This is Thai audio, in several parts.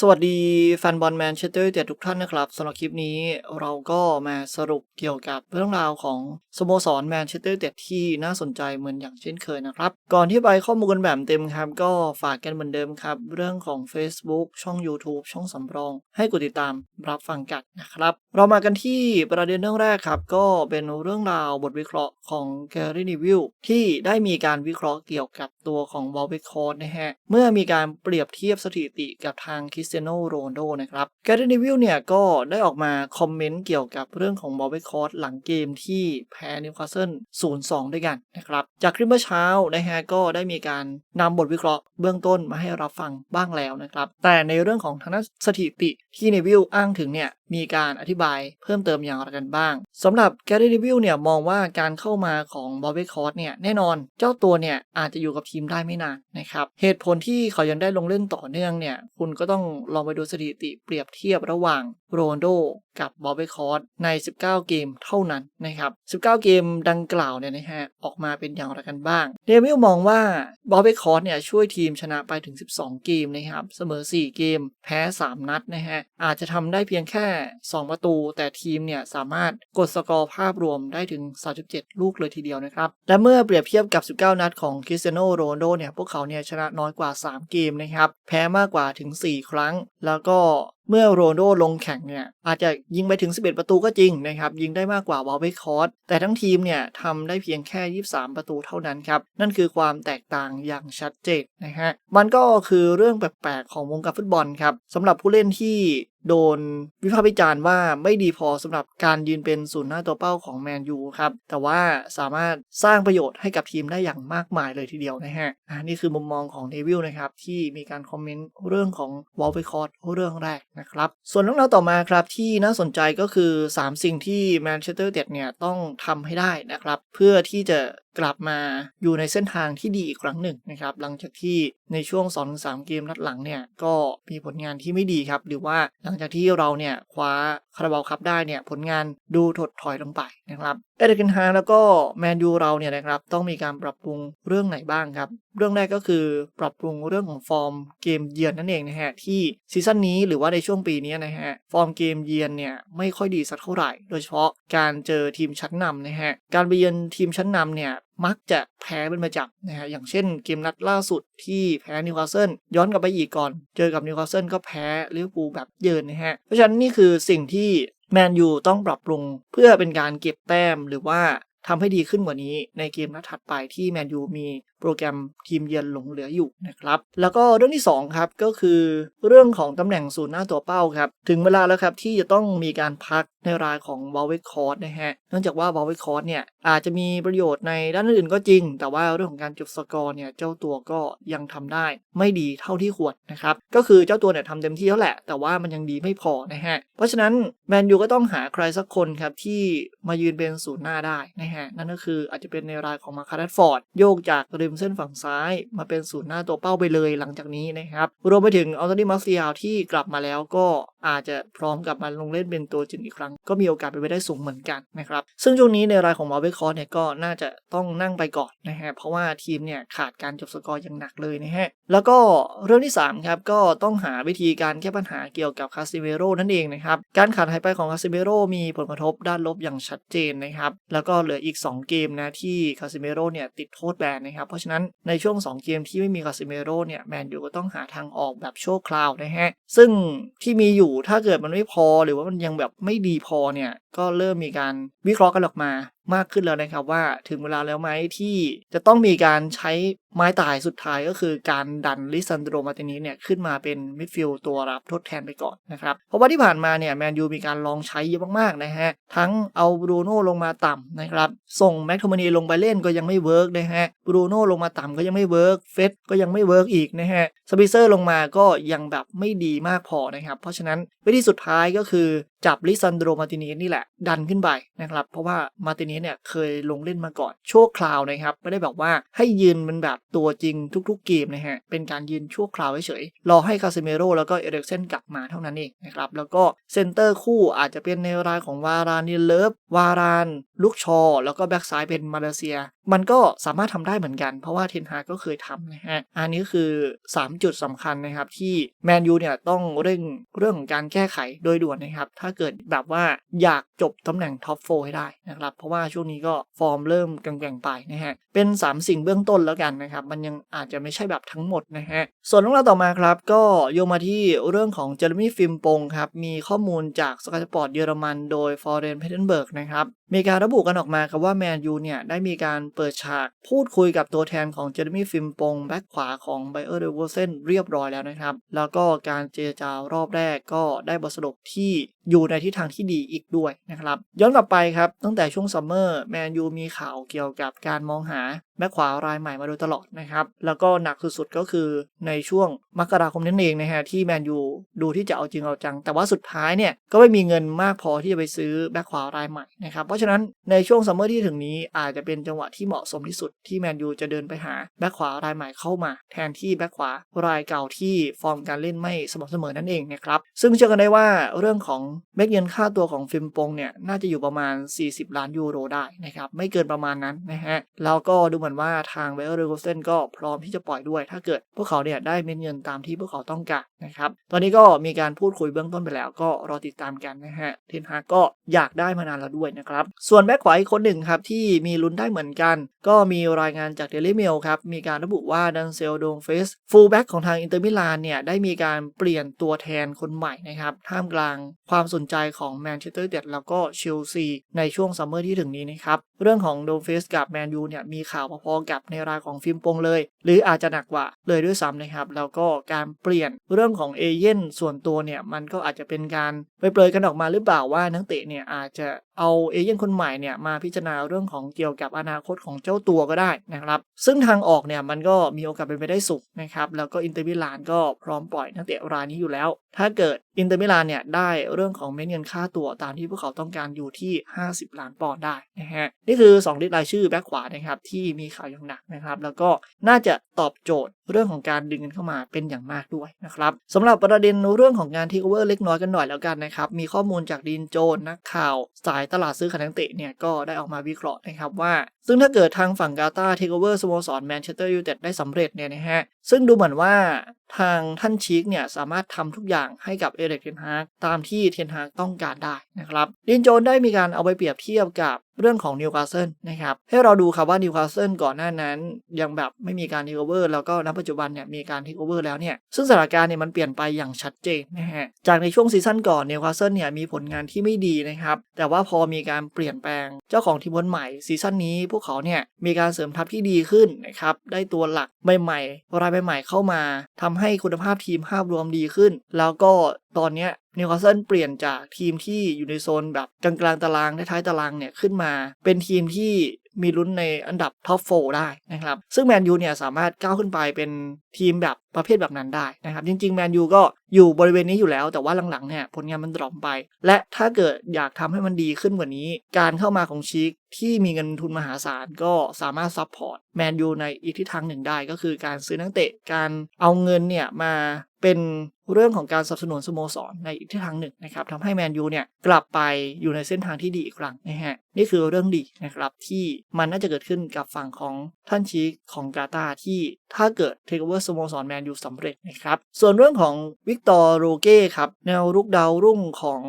สวัสดีแฟนบอลแมนเชสเตอร์เต็ดทุกท่านนะครับสำหรับคลิปนี้เราก็มาสรุปเกี่ยวกับเรื่องราวของสโมสรแมนเชสเตอร์เต็ดที่น่าสนใจเหมือนอย่างเช่นเคยนะครับ ก่อนที่ไปข้อมูลกันแบบเต็มครับ ก็ฝากกันเหมือนเดิมครับ เรื่องของ Facebook ช่อง YouTube ช่องสำรอง ให้กดติดตามรับฟังกันนะครับ เรามากันที่ประเด็นเรื่องแรกครับ ก็เป็นเรื่องราวบทวิเคราะห์ของแกรี่นิวิลที่ได้มีการวิเคราะห์เกี่ยวกับตัวของวอลเบคอร์นะฮะเมื่อมีการเปรียบเทียบสถิติกับทางคิริสเตียโนโรนโดนะครับแกรีนิวิลเนี่ยก็ได้ออกมาคอมเมนต์เกี่ยวกับเรื่องของบอลเบคอร์หลังเกมที่แพ้นิวคาสเซิล0-2 ด้วยกันนะครับจากคลิปเมื่อเช้านะฮะก็ได้มีการนำบทวิเคราะห์เบื้องต้นมาให้รับฟังบ้างแล้วนะครับแต่ในเรื่องของทางด้านสถิติที่เนวิลอ้างถึงเนี่ยมีการอธิบายเพิ่มเติมอย่างไรกันบ้างสำหรับแกรี่นิวิลเนี่ยมองว่าการเข้ามาของบอลเบคอร์เนี่ยแน่นอนเจ้าตัวเนี่ยอาจจะอยู่กับทีมได้ไม่นานนะครับเหตุผลที่เขายังได้ลงเล่นต่อเนื่องเนี่ยคุณก็ต้องลองไปดูสถิติเปรียบเทียบระหว่างโรนโด กับบอเบคอร์ใน 19 เกมเท่านั้นนะครับ 19 เกมดังกล่าวเนี่ยนะฮะออกมาเป็นอย่างไรกันบ้าง เดมิลมองว่าบอเบคอร์เนี่ยช่วยทีมชนะไปถึง 12 เกมนะครับเสมอ 4 เกม แพ้ 3 นัดนะฮะอาจจะทำได้เพียงแค่ 2 ประตู แต่ทีมเนี่ยสามารถกดสกอร์ภาพรวมได้ถึง 37 ลูกเลยทีเดียวนะครับ และเมื่อเปรียบเทียบกับ 19 นัดของคริสเตียโนโรนโดเนี่ยพวกเขาเนี่ยชนะน้อยกว่า 3 เกมนะครับแพ้มากกว่าถึง 4 ครั้ง แล้วก็ เมื่อโรนลโดลงแข่งเนี่ยอาจจะยิงไปถึง 11 ประตูก็จริงนะครับยิงได้มากกว่าวอลเบคอร์แต่ทั้งทีมเนี่ยทำได้เพียงแค่ 23 ประตูเท่านั้นครับ นั่นคือความแตกต่างอย่างชัดเจนนะฮะมันก็คือเรื่องแปลกๆของวงการฟุตบอลครับสำหรับผู้เล่นที่ โดนวิพากษ์วิจารณ์ว่าไม่ดีพอสำหรับการยืนเป็นศูนย์หน้าตัวเป้าของแมนยูครับ แต่ว่าสามารถสร้างประโยชน์ให้กับทีมได้อย่างมากมายเลยทีเดียวนะฮะอ่านี่คือมุมมองของเดวิลนะครับ ที่มีการคอมเมนต์เรื่องของวอลเบคอร์เรื่องแรกนะครับ ส่วนเรื่องราวต่อมาครับที่น่าสนใจก็คือ 3 สิ่งที่แมนเชสเตอร์เด็ดเนี่ยต้องทำให้ได้นะครับ เพื่อที่จะ กลับมาอยู่ในเส้นทางที่ดีอีกครั้งหนึ่งนะครับหลังจากที่ในช่วง 2-3 เกมนัดหลังเนี่ยก็มีผลงานที่ไม่ดีครับ หรือว่าหลังจากที่เราเนี่ยคว้าคาราบาลคัพได้เนี่ยผลงานดูถดถอยลงไปนะครับเอเดกินฮาแล้วก็แมนยูเราเนี่ยนะครับต้องมีการปรับปรุงเรื่องไหนบ้างครับ เรื่องแรกก็คือปรับปรุงเรื่องของฟอร์มเกมเยือนนั่นเองนะฮะที่ซีซั่นนี้หรือว่าในช่วงปีนี้นะฮะฟอร์มเกมเยือนเนี่ยไม่ค่อยดีสักเท่าไหร่ โดยเฉพาะการเจอทีมชั้นนำนะฮะการไปเยือนทีมชั้นนำเนี่ย มักจะแพ้เป็นประจำนะฮะอย่างเช่นเกมนัดล่าสุดที่แพ้นิวคาสเซิลย้อนกลับไปอีกก่อน เจอกับนิวคาสเซิลก็แพ้ลิเวอร์พูลแบบเยินนะฮะ เพราะฉะนั้นนี่คือสิ่งที่แมนยูต้องปรับปรุงเพื่อเป็นการเก็บแต้มหรือว่าทำให้ดีขึ้นกว่านี้ในเกมนัดถัดไปที่แมนยูมีโปรแกรมทีมเยือนหลงเหลืออยู่นะครับ แล้วก็เรื่องที่2ครับก็คือเรื่องของตำแหน่งศูนย์หน้าตัวเป้าครับ ถึงเวลาแล้วครับที่จะต้องมีการพักในรายของวอลเวคคอร์ดนะฮะ เนื่องจากว่าวอลเวคคอร์ดเนี่ยอาจจะมีประโยชน์ในด้านอื่นก็จริง แต่ว่าเรื่องของการจบสกอร์เนี่ยเจ้าตัวก็ยังทำได้ ไม่ดีเท่าที่ควรนะครับ ก็คือเจ้าตัวเนี่ยทำเต็มที่แล้วแหละ แต่ว่ามันยังดีไม่พอนะฮะ เพราะฉะนั้นแมนยูก็ต้องหาใครสักคนครับที่มายืนเป็นศูนย์หน้าได้นะฮะ นั่นก็คืออาจจะเป็นในรายของมาคาร์ดฟอร์ดโยกจากริมเส้นฝั่งซ้าย มาเป็นศูนย์หน้าตัวเป้าไปเลยหลังจากนี้นะครับ รวมไปถึงอัลตอนีมาร์เซียลที่กลับมาแล้วก็อาจจะพร้อมกลับมาลงเล่นเป็นตัวจริงอีกครั้ง ก็มีโอกาสเป็นไปได้สูงเหมือนกันนะครับ ซึ่งช่วงนี้ในรายของมาเวคอร์เนี่ยก็น่าจะต้องนั่งไปก่อนนะฮะเพราะว่าทีมเนี่ยขาดการจบสกอร์อย่างหนักเลยนะฮะแล้วก็เรื่องที่3ครับก็ต้องหาวิธีการแก้ปัญหาเกี่ยวกับคาซิเมโร่นั่นเองนะครับการขาดหายไปของคาซิเมโร่มีผลกระทบด้านลบอย่างชัดเจนนะครับแล้วก็เหลืออีก 2 เกมนะที่คาซิเมโร่เนี่ยติดโทษแบนนะครับราะฉะนั้นในช่วง 2 เกมที่ไม่มีคาซิเมโร่เนี่ยแมนยูก็ต้องหาทางออกแบบโชคคราวนะฮะ ซึ่งที่มีอยู่ถ้าเกิดมันไม่พอหรือว่ามันยังแบบไม่ดีพอเนี่ยก็เริ่มมีการวิเคราะห์กันออกมา มากขึ้นแล้วนะครับว่าถึงเวลาแล้วไหมที่จะต้องมีการใช้ไม้ตายสุดท้ายก็คือการดันลิซันโดมาตินีเนี่ยขึ้นมาเป็นมิดฟิลด์ตัวรับทดแทนไปก่อนนะครับเพราะว่าที่ผ่านมาเนี่ยแมนยูมีการลองใช้เยอะมากๆนะฮะทั้งเอาบรูโน่ลงมาต่ำนะครับส่งแม็กโทมานีลงไปเล่นก็ยังไม่เวิร์กนะฮะบรูโน่ลงมาต่ำก็ยังไม่เวิร์กเฟสก็ยังไม่เวิร์กอีกนะฮะสปิเซอร์ลงมาก็ยังแบบไม่ดีมากพอนะครับเพราะฉะนั้นวิธีสุดท้ายก็คือ จับลิซันโดรมาติเนสนี่แหละดันขึ้นไปนะครับเพราะว่ามาติเนสเนี่ยเคยลงเล่นมาก่อนชั่วคราวนะครับไม่ได้บอกว่าให้ยืนเป็นแบบตัวจริงทุกๆเกมนะฮะเป็นการยืนชั่วคราวเฉยๆรอให้คาเซเมโรแล้วก็เอเร็กเซนกลับมาเท่านั้นเองนะครับแล้วก็เซนเตอร์คู่อาจจะเป็นในรายของวารานิเลิฟวารานลูกชอ แล้วก็แบ็กซ้ายเป็นมาเลเซีย มันก็สามารถทำได้เหมือนกัน เพราะว่าเทนฮาก็เคยทำนะฮะอันนี้คือ 3 จุดสำคัญนะครับที่แมนยูเนี่ยต้องเร่งเรื่องของการแก้ไขโดยด่วนนะครับถ้าเกิดแบบว่าอยากจบตำแหน่งท็อปโฟให้ได้นะครับ เพราะว่าช่วงนี้ก็ฟอร์มเริ่มแกว่งๆไปนะฮะ เป็น 3 สิ่งเบื้องต้นแล้วกันนะครับ มันยังอาจจะไม่ใช่แบบทั้งหมดนะฮะ ส่วนเรื่องราวต่อมาครับ ก็โยงมาที่เรื่องของเจอร์มี่ฟิมปงครับ มีข้อมูลจากสกายสปอร์ตเยอรมันโดยฟอร์เรนเพเทนเบิร์กนะครับมีการระบุกันออกมาครับว่าแมนยูเนี่ย ได้มีการเปิดฉากพูดคุยกับตัวแทนของเจอร์มี่ฟิมปงแบ็คขวาของไบเออร์เดวเซนเรียบร้อยแล้วนะครับ แล้วก็การเจรจารอบแรกก็ได้บทสรุปที่อยู่ในทิศทางที่ดีอีกด้วยนะครับ ย้อนกลับไปครับ ตั้งแต่ช่วงซัมเมอร์แมนยูมีข่าวเกี่ยวกับการมองหาแบ็คขวารายใหม่มาโดยตลอดนะครับ แล้วก็หนักสุดๆก็คือในช่วงมกราคมนั่นเองนะฮะที่แมนยูดูที่จะเอาจริงเอาจัง แต่ว่าสุดท้ายเนี่ยก็ไม่มีเงินมากพอที่จะไปซื้อแบ็คขวารายใหม่นะครับเพราะฉะนั้นในช่วงซัมเมอร์ที่ถึงนี้อาจจะเป็นจังหวะที่เหมาะสมที่สุดที่แมนยูจะเดินไปหาแบ็คขวารายใหม่เข้ามา แทนที่แบ็คขวารายเก่าที่ฟอร์มการเล่นไม่สม่ำเสมอนั่นเองนะครับซึ่งเชื่อกันได้ว่าเรื่องของเม็ดเงินค่าตัวของฟิมปงเนี่ยน่าจะอยู่ประมาณ 40 ล้านยูโรได้นะครับไม่เกินประมาณนั้นนะฮะแล้วก็ดูเหมือนว่าทางเวลเรโกเซนก็พร้อมที่จะปล่อยด้วย ถ้าเกิดพวกเขาเนี่ยได้เม็ดเงินตามที่พวกเขาต้องการนะครับ ตอนนี้ก็มีการพูดคุยเบื้องต้นไปแล้ว ก็รอติดตามกันนะฮะ เทนฮากก็อยากได้มานานแล้วด้วยนะครับ ส่วนแบ็คขวาอีกคนหนึ่งครับที่มีลุ้นได้เหมือนกัน ก็มีรายงานจากเดลิเมลครับ มีการระบุว่าดันเซลโดงเฟสฟูลแบ็กของทางอินเตอร์มิลานเนี่ยได้มีการเปลี่ยนตัวแทนคนใหม่นะครับ ท่ามกลางความสนใจของแมนเชสเตอร์เด็ดแล้วก็เชลซีในช่วงซัมเมอร์ที่ถึงนี้นะครับ เรื่องของโดงเฟสกับแมนยูเนี่ยมีข่าวพอๆกับในรายของฟิล์มโปงเลย หรืออาจจะหนักกว่าเลยด้วยซ้ำนะครับ แล้วก็การเปลี่ยนเรื่องของเอเย่นส่วนตัวเนี่ยมันก็อาจจะเป็นการไปเปลยกันออกมาหรือเปล่าว่านักเตะเนี่ยอาจจะ เอาเอเย่นคนใหม่เนี่ยมาพิจารณาเรื่องของเกี่ยวกับอนาคตของเจ้าตัวก็ได้นะครับ ซึ่งทางออกเนี่ยมันก็มีโอกาสเป็นไปได้สูงนะครับ แล้วก็อินเตอร์มิลานก็พร้อมปล่อยนักเตะรายนี้อยู่แล้ว ถ้าเกิดอินเตอร์มิลานเนี่ยได้เรื่องของเม็ดเงินค่าตัวตามที่พวกเขาต้องการอยู่ที่ 50 ล้านปอนด์ได้นะฮะ นี่คือ 2 ลิต์รายชื่อแบ็คขวานะครับที่มีข่าวอย่างหนักนะครับ แล้วก็น่าจะตอบโจทย์เรื่องของการดึงกันเข้ามาเป็นอย่างมากด้วยนะครับสำหรับประเด็นเรื่องของการทีโอเวอร์เล็กน้อยกันหน่อยแล้วกันนะครับ มีข้อมูลจากดีนโจนนักข่าว สายตลาดซื้อขายนักเตะเนี่ยก็ได้ออกมาวิเคราะห์นะครับว่า ซึ่งถ้าเกิดทางฝั่งกาตาเทคโอเวอร์สโมสรแมนเชสเตอร์ยูไนเต็ดได้สำเร็จเนี่ยนะฮะ ซึ่งดูเหมือนว่าทางท่านชีกเนี่ยสามารถทำทุกอย่างให้กับเอเริกเทนฮากตามที่เทนฮากต้องการได้นะครับดินโจนได้มีการเอาไปเปรียบเทียบกับเรื่องของนิวคาสเซิลนะครับให้เราดูครับว่านิวคาสเซิลก่อนหน้านั้น ยังแบบไม่มีการเทคโอเวอร์แล้วก็ณปัจจุบันเนี่ยมีการเทคโอเวอร์แล้วเนี่ยซึ่งสถานการณ์เนี่ยมันเปลี่ยนไปอย่างชัดเจนนะฮะจากในช่วงซีซั่นก่อนนิวคาสเซิลเนี่ยมีผลงานที่ไม่ดีนะครับแต่ว่าพอมีการเปลี่ยนแปลงเจ้าของทีมคนใหม่ซีซั่นนี้พวกเขาเนี่ยมีการเสริมทัพที่ดีขึ้นนะครับได้ตัวหลักใหม่ๆรายใหม่ๆเข้ามาทำให้คุณภาพทีมภาพรวมดีขึ้น แล้วก็ตอนนี้นิวคาสเซิลเปลี่ยนจากทีมที่อยู่ในโซนแบบกลางๆตารางท้ายๆตารางเนี่ยขึ้นมา เป็นทีมที่มีลุ้นในอันดับท็อปโฟได้นะครับ ซึ่งแมนยูเนี่ยสามารถก้าวขึ้นไปเป็น ทีมแบบประเภทแบบนั้นได้นะครับจริงๆแมนยูก็อยู่บริเวณนี้อยู่แล้ว แต่ว่าหลังๆเนี่ยผลงานมันดรอปไป และถ้าเกิดอยากทำให้มันดีขึ้นกว่านี้ การเข้ามาของชีกที่มีเงินทุนมหาศาลก็สามารถซัพพอร์ตแมนยูในอีกทิศทางหนึ่งได้ ก็คือการซื้อนักเตะการเอาเงินเนี่ยมาเป็นเรื่องของการสนับสนุนสโมสรในอีกทิศทางหนึ่งนะครับทำให้แมนยูเนี่ยกลับไปอยู่ในเส้นทางที่ดีอีกครั้งนะฮะนี่คือเรื่องดีนะครับที่มันน่าจะเกิดขึ้นกับฝั่งของท่านชีคของกาตาที่ถ้าเกิดเทคโอเวอร์สโมสรแมนยูสำเร็จนะครับ ส่วนเรื่องของวิกตอร์โรเก้ครับ แนวรุกดาวรุ่งของ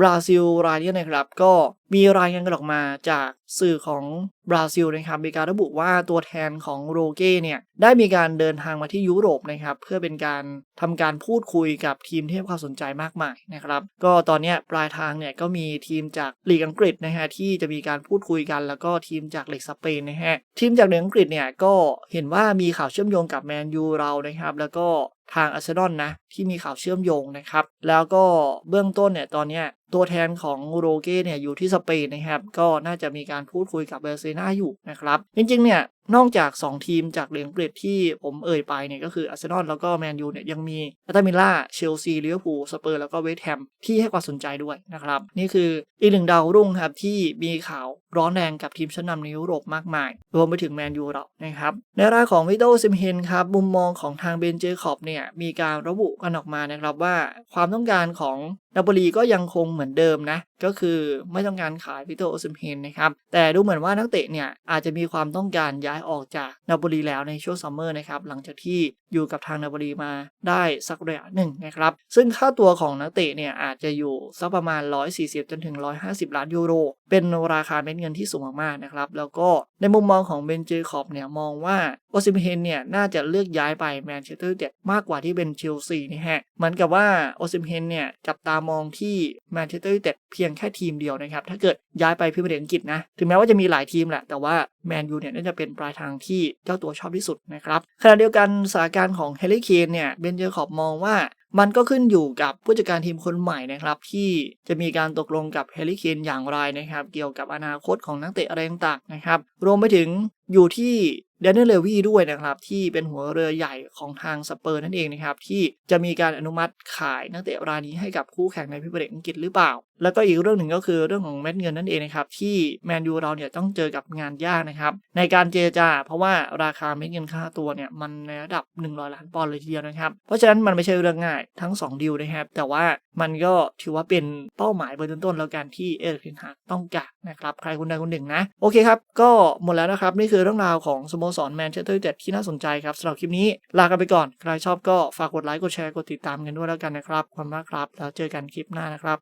บราซิลรายนี้นะครับ ก็มีรายงานกันออกมาจากสื่อของบราซิลนะครับมีการระบุว่าตัวแทนของโรเก้เนี่ยได้มีการเดินทางมาที่ยุโรปนะครับ เพื่อเป็นการทำการพูดคุยกับทีมที่ให้ความสนใจมากมายนะครับ ก็ตอนนี้ปลายทางเนี่ยก็มีทีมจากลีกอังกฤษนะฮะที่จะมีการพูดคุยกัน แล้วก็ทีมจากลีกสเปนนะฮะทีมจากลีกอังกฤษเนี่ยก็เห็นว่ามีข่าวเชื่อมโยงกับแมนยูเรานะครับ แล้วก็ ทางอาร์เซนอลนะที่มีข่าวเชื่อมโยงนะครับ แล้วก็เบื้องต้นเนี่ยตอนนี้ตัวแทนของโรเก้เนี่ยอยู่ที่สเปนนะครับ ก็น่าจะมีการพูดคุยกับเบอร์เซนาอยู่นะครับ จริงๆเนี่ย นอกจาก 2 ทีมจากเหรียญอังกฤษที่ผมเอ่ยไปเนี่ยก็คืออาร์เซนอลแล้วก็แมนยูเนี่ยยังมีแอตตามิล่าเชลซีลิเวอร์พูลสเปอร์แล้วก็เวสต์แฮมที่ให้ความสนใจด้วยนะครับ นี่คืออีกหนึ่งดาวรุ่งครับที่มีข่าวร้อนแรงกับทีมชั้นนำในยุโรปมากมาย รวมไปถึงแมนยูเรานะครับ ในรายของวิโตซิมเฮนครับมุมมองของทางเบนเจคอบเนี่ยมีการระบุกันออกมานะครับว่าความต้องการของนาโปลีก็ยังคงเหมือนเดิมนะ ก็คือไม่ต้องการขายวิโตโอซิมเฮนนะครับ แต่ดูเหมือนว่านักเตะเนี่ยอาจจะมีความต้องการย้ายออกจากนาโปลีแล้วในช่วงซัมเมอร์นะครับ หลังจากที่อยู่กับทางนาโปลีมาได้สักระยะหนึ่งนะครับ ซึ่งค่าตัวของนักเตะเนี่ยอาจจะอยู่สักประมาณ 140 จนถึง 150 ล้านยูโร เป็นราคาเม็ดเงินที่สูงมากๆนะครับ แล้วก็ในมุมมองของเบนเจคอบเนี่ยมองว่าโอซิมเฮนเนี่ยน่าจะเลือกย้ายไปแมนเชสเตอร์เต็ดมากกว่าที่เป็นเชลซีนะฮะ เหมือนกับว่าโอซิมเฮนเนี่ยจับตามมองที่แมนเชสเตอร์ยูไนเต็ดเพียงแค่ทีมเดียวนะครับ ถ้าเกิดย้ายไปพรีเมียร์ลีกอังกฤษนะ ถึงแม้ว่าจะมีหลายทีมแหละ แต่ว่าแมนยูเนี่ยน่าจะเป็นปลายทางที่เจ้าตัวชอบที่สุดนะครับขณะเดียวกันสถานการณ์ของเฮลิเคนเนี่ยเบนเจคอบมองว่ามันก็ขึ้นอยู่กับผู้จัดการทีมคนใหม่นะครับ ที่จะมีการตกลงกับเฮลิเคนอย่างไรนะครับ เกี่ยวกับอนาคตของนักเตะอะไรต่างๆนะครับ รวมไปถึงอยู่ที่ เดนเนลเลวีด้วยนะครับ ที่เป็นหัวเรือใหญ่ของทางสเปอร์นั่นเองนะครับ ที่จะมีการอนุมัติขายนักเตะรายนี้ให้กับคู่แข่งในพิเมียร์อังกฤษหรือเปล่า แล้วก็อีกเรื่องหนึ่งก็คือเรื่องของเม็ดเงินนั่นเองนะครับที่แมนยูเราเนี่ยต้องเจอกับงานยากนะครับในการเจรจา เพราะว่าราคาเม็ดเงินค่าตัวเนี่ยมันในระดับ 100 ล้านปอนด์เลยทีเดียวนะครับ เพราะฉะนั้นมันไม่ใช่เรื่องง่ายทั้ง 2 ดีลนะครับ แต่ว่ามันก็ถือว่าเป็นเป้าหมายเบื้อร์ต้นแล้วกันที่เอริกเทนฮากต้องการนะครับใครคนใดคนหนึ่งนะโอเคครับก็หมดแล้วนะครับนี่คือเรื่องราวของสโมสรแมนเชสเตอร์ยูไนเต็ดที่น่าสนใจครับสำหรับคลิปนี้ลากันไปก่อนใครชอบก็ฝากกดไลค์กดแชร์กดติดตามกันด้วยแล้วกันนะครับขอบคุณมากครับแล้วเจอกันคลิปหน้านะครับ